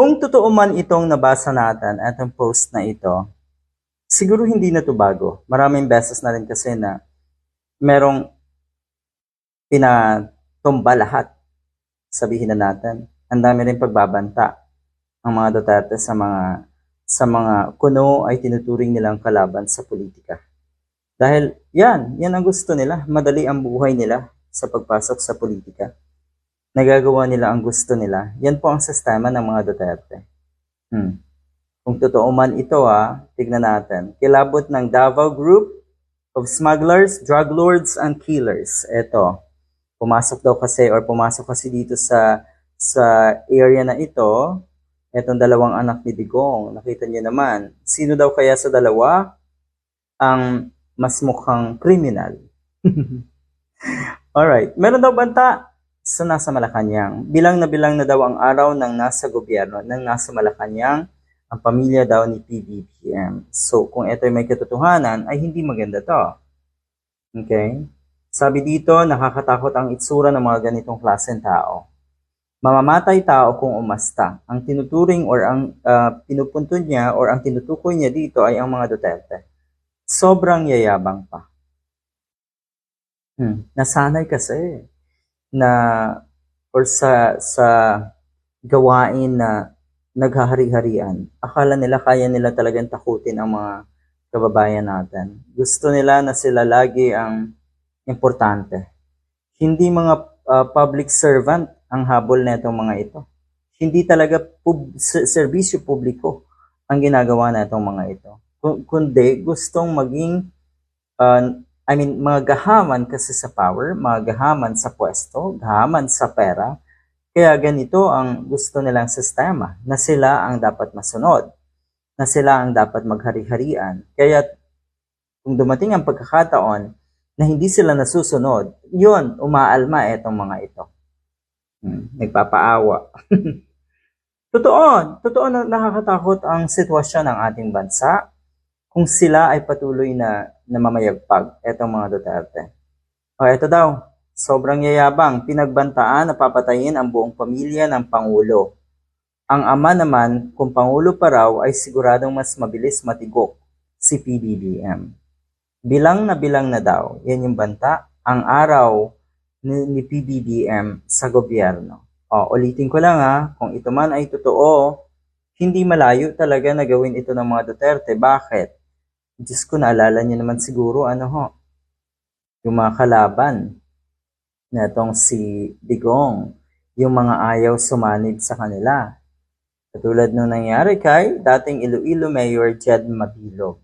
Kung totoo man itong nabasa natin at ang post na ito, siguro hindi na to bago. Maraming beses na rin kasi na merong pinatumba lahat. Sabihin na natin. Ang dami rin pagbabanta ang mga Duterte sa mga sa mga kuno ay tinuturing nilang kalaban sa politika. Dahil yan, yan ang gusto nila. Madali ang buhay nila sa pagpasok sa politika. Nagagawa nila ang gusto nila. Yan po ang sistema ng mga Duterte. Hmm. Kung totoo man ito ha, tignan natin. Kilabot ng Davao Group of Smugglers, Drug Lords, and Killers. Ito, pumasok daw kasi or pumasok kasi dito sa sa area na ito, etong dalawang anak ni Digong. Nakita niyo naman. Sino daw kaya sa dalawa ang mas mukhang criminal? Alright. Meron daw banta sa nasa Malacanang. Bilang na bilang na daw ang araw ng nasa gobyerno, ng nasa Malacanang, ang pamilya daw ni PBBM. So, kung ito ay may katotohanan, ay hindi maganda to. Okay? Sabi dito, nakakatakot ang itsura ng mga ganitong klaseng tao. Mamamatay tao kung umasta. Ang tinuturing or ang uh, pinupunto niya or ang tinutukoy niya dito ay ang mga Duterte. Sobrang yayabang pa. Hmm. Nasanay kasi na or sa sa gawain na naghahari-harian. Akala nila kaya nila talagang takutin ang mga kababayan natin. Gusto nila na sila lagi ang importante. Hindi mga uh, public servant ang habol na itong mga ito. Hindi talaga pub- serbisyo publiko ang ginagawa na itong mga ito. Kundi gustong maging, uh, I mean, mga gahaman kasi sa power, mga gahaman sa pwesto, gahaman sa pera. Kaya ganito ang gusto nilang sistema, na sila ang dapat masunod, na sila ang dapat maghari-harian. Kaya kung dumating ang pagkakataon na hindi sila nasusunod, yun, umaalma itong mga ito. Hmm, nagpapaawa. totoo, totoo na nakakatakot ang sitwasyon ng ating bansa kung sila ay patuloy na namamayagpag, etong mga Duterte. O eto daw, sobrang yayabang, pinagbantaan na papatayin ang buong pamilya ng Pangulo. Ang ama naman, kung Pangulo pa raw, ay siguradong mas mabilis matigok si PBBM. Bilang na bilang na daw, yan yung banta, ang araw ni, ni PBBM sa gobyerno. O, ulitin ko lang ha, kung ito man ay totoo, hindi malayo talaga na gawin ito ng mga Duterte. Bakit? Diyos ko, naalala niyo naman siguro, ano ho, yung mga kalaban na itong si Digong, yung mga ayaw sumanib sa kanila. Katulad nung nangyari kay dating Iloilo Mayor Jed Mabilog.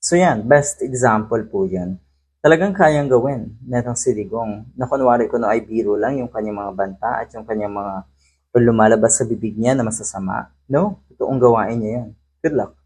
So yan, best example po yan talagang kayang gawin netong si Digong. Na kunwari ko no ay biro lang yung kanyang mga banta at yung kanyang mga lumalabas sa bibig niya na masasama. No, totoong gawain niya yan. Good luck.